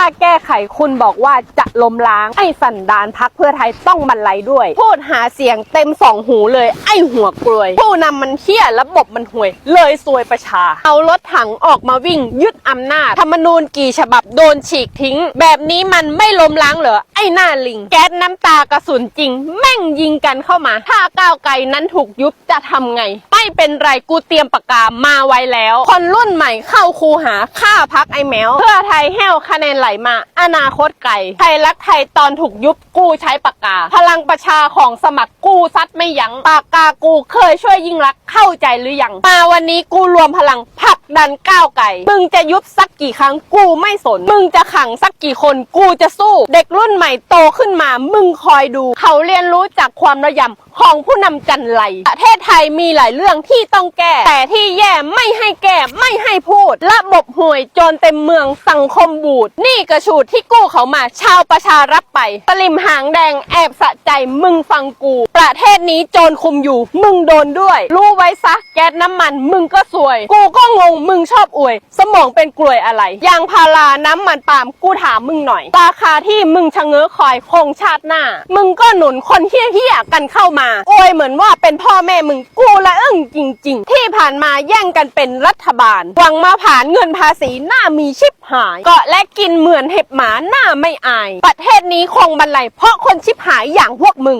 ถ้าแก้ไขคุณบอกว่าจะล้มล้าง ไอ้สันดานพักเพื่อไทยต้องมันไรด้วย พูดหาเสียงเต็มสองหูเลย ไอ้หัวกลวย ผู้นำมันเที่ยระบบมันห่วย เลยซวยประชา เอารถถังออกมาวิ่งยึดอำนาจธรรมนูญกี่ฉบับโดนฉีกทิ้ง แบบนี้มันไม่ล้มล้างเหรอ ไอ้หน้าลิง แก๊สน้ำตากระสุนจริง แม่งยิงกันเข้ามา ถ้าก้าวไกลนั้นถูกยุบจะทำไง ไม่เป็นไรกูเตรียมปากกามาไว้แล้ว คนรุ่นใหม่เข้าคูหาฆ่าพักไอ้แมว เพื่อไทยแห้วคะแนนไหลมา อนาคตไกลไทยรักไทยตอนถูกยุบกู้ใช้ปากกา พลังประชาของสมัครกู้ซัดไม่ยัง้งปากกากูเคยช่วยยิ่งรักเข้าใจหรือยังมาวันนี้กูรวมพลัง ดันก้าวไกลมึงจะยุบสักกี่ครั้งกูไม่สน มึงจะขังสักกี่คนกูจะสู้ เด็กรุ่นใหม่โตขึ้นมา มึงคอยดู เขาเรียนรู้จากความระยำของผู้นำจันไรประเทศไทยมีหลายเรื่องที่ต้องแก้ แต่ที่แย่ไม่ให้แก้ไม่ให้พูดระบบห่วยโจรเต็มเมืองสังคมบูดนี่กระฉูดที่กู้เขามา ชาวประชารับไปสลิมหางแดงแอบสะใจมึงฟังกู ประเทศนี้โจรคุมอยู่ มึงโดนด้วย รู้ไว้ซะแก๊สน้ำมัน มึงก็สวย กูก็งงมึงชอบอวย สมองเป็นกลวยอะไรยางพาราน้ำมันปาล์มกูถามมึงหน่อย ราคาที่มึงชะเง้อคอยคงชาติหน้า มึงก็หนุนคนเฮี้ยๆกันเข้ามาอวยเหมือนว่าเป็นพ่อแม่มึงกูละอึ้งจริง ๆ ที่ผ่านมาแย่งกันเป็นรัฐบาลหวังมาผ่านเงินภาษีหน้ามีชิบหายเกาะและกินเหมือนเห็บหมาหน้าไม่อาย ประเทศนี้คงบรรลัยเพราะคนชิบหายอย่างพวกมึง